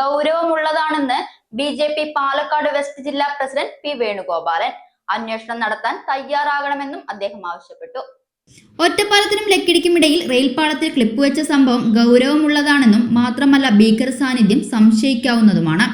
ഗൗരവമുള്ളതാണെന്ന് B J P Palakkad west ജില്ലാ president P Venugopalan. അന്വേഷണം നടത്താൻ തയ്യാറാകണമെന്നും അദ്ദേഹം ആവശ്യപ്പെട്ടു. ഒറ്റപ്പാലത്തിനും ലക്കിടിക്കും ഇടയിൽ റെയിൽപാളത്തിൽ ക്ലിപ്പ് വെച്ച സംഭവം ഗൗരവമുള്ളതാണെന്നും മാത്രമല്ല ഭീകര സാന്നിധ്യം സംശയിക്കാവുന്നതുമാണ്.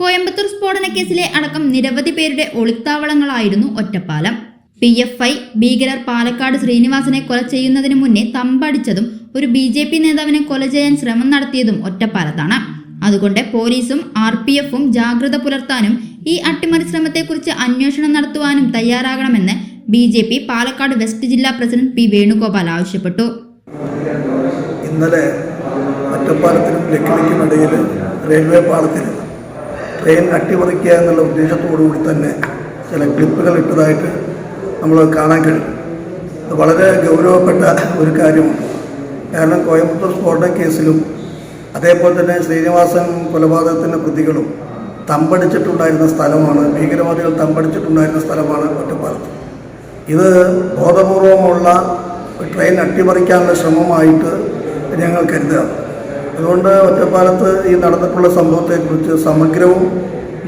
കോയമ്പത്തൂർ സ്ഫോടന കേസിലെ അടക്കം നിരവധി പേരുടെ ഒളിത്താവളങ്ങളായിരുന്നു ഒറ്റപ്പാലം. പി എഫ് ഐ ഭീകരർ പാലക്കാട് ശ്രീനിവാസനെ കൊല ചെയ്യുന്നതിന് മുന്നേ തമ്പടിച്ചതും ഒരു ബി ജെ പി നേതാവിനെ കൊല ചെയ്യാൻ ശ്രമം നടത്തിയതും ഒറ്റപ്പാലത്താണ്. അതുകൊണ്ട് പോലീസും ആർ പി എഫും ജാഗ്രത പുലർത്താനും ഈ അട്ടിമറി ശ്രമത്തെക്കുറിച്ച് അന്വേഷണം നടത്തുവാനും തയ്യാറാകണമെന്ന് B J P Palakkad west ജില്ലാ പ്രസിഡന്റ് പി വേണുഗോപാൽ ആവശ്യപ്പെട്ടു. ഇന്നലെ ഒറ്റപ്പാലത്തിനും ലക്കിടിക്കും റെയിൽവേ പാലത്തിൽ ട്രെയിൻ അട്ടിമറിക്കുക എന്നുള്ള ഉദ്ദേശത്തോടുകൂടി തന്നെ ചില ക്ലിപ്പുകൾ ഇട്ടതായിട്ട് നമ്മൾ കാണാൻ കഴിയും. വളരെ ഗൗരവപ്പെട്ട ഒരു കാര്യമാണ്. കാരണം കോയമ്പത്തൂർ സ്ഫോടന കേസിലും അതേപോലെ തന്നെ ശ്രീനിവാസൻ കൊലപാതകത്തിന്റെ പ്രതികളും തമ്പടിച്ചിട്ടുണ്ടായിരുന്ന സ്ഥലമാണ് ഭീകരവാദികൾ തമ്പടിച്ചിട്ടുണ്ടായിരുന്ന സ്ഥലമാണ് ഒറ്റപ്പാലത്ത്. ഇത് ബോധപൂർവമുള്ള ട്രെയിൻ അട്ടിമറിക്കാനുള്ള ശ്രമമായിട്ട് ഞങ്ങൾ കരുതുക അതുകൊണ്ട് ഒറ്റപ്പാലത്ത് ഈ നടന്നിട്ടുള്ള സംഭവത്തെക്കുറിച്ച് സമഗ്രവും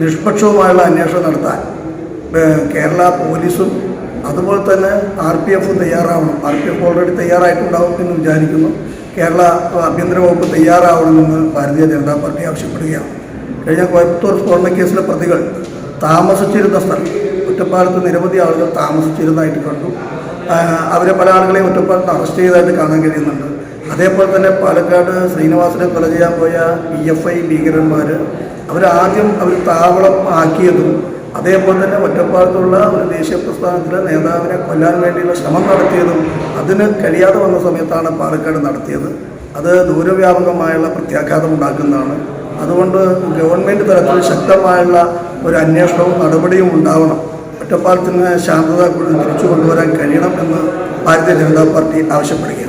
നിഷ്പക്ഷവുമായുള്ള അന്വേഷണം നടത്താൻ കേരള പോലീസും അതുപോലെ തന്നെ ആർ പി എഫും തയ്യാറാവണം. ആർ പി എഫ് ഓൾറെഡി തയ്യാറായിട്ടുണ്ടാവും എന്ന് വിചാരിക്കുന്നു. കേരള ആഭ്യന്തര വകുപ്പ് തയ്യാറാവണമെന്ന് ഭാരതീയ ജനതാ പാർട്ടി ആവശ്യപ്പെടുകയാണ്. കഴിഞ്ഞ കോയമ്പത്തൂർ സ്ഫോടന കേസിലെ പ്രതികൾ താമസിച്ചിരുന്ന സ്ഥലം ഒറ്റപ്പാലത്ത് നിരവധി ആളുകൾ താമസിച്ചിരുന്നതായിട്ട് കണ്ടു. അവരെ പല ആളുകളെയും ഒറ്റപ്പാലത്ത് അറസ്റ്റ് ചെയ്തതായിട്ട് കാണാൻ കഴിയുന്നുണ്ട്. അതേപോലെ തന്നെ പാലക്കാട് ശ്രീനിവാസനെ കൊല ചെയ്യാൻ പോയ പി എഫ് ഐ ഭീകരന്മാർ അവരാദ്യം അവർ താവളം ആക്കിയതും അതേപോലെ തന്നെ ഒറ്റപ്പാലത്തുള്ള ഒരു ദേശീയ പ്രസ്ഥാനത്തിലെ നേതാവിനെ കൊല്ലാൻ വേണ്ടിയുള്ള ശ്രമം നടത്തിയതും അതിന് കഴിയാതെ വന്ന സമയത്താണ് പാലക്കാട് നടത്തിയത്. അത് ദൂരവ്യാപകമായുള്ള പ്രത്യാഘാതം ഉണ്ടാക്കുന്നതാണ്. അതുകൊണ്ട് ഗവൺമെന്റ് തലത്തിൽ ശക്തമായുള്ള ഒരു അന്വേഷണവും നടപടിയും ഉണ്ടാവണം. ഒറ്റപ്പാലത്തിന് ശാന്തത തിരിച്ചു കൊണ്ടുവരാൻ കഴിയണം എന്ന് ഭാരതീയ ജനതാ പാർട്ടി ആവശ്യപ്പെടുകയാണ്.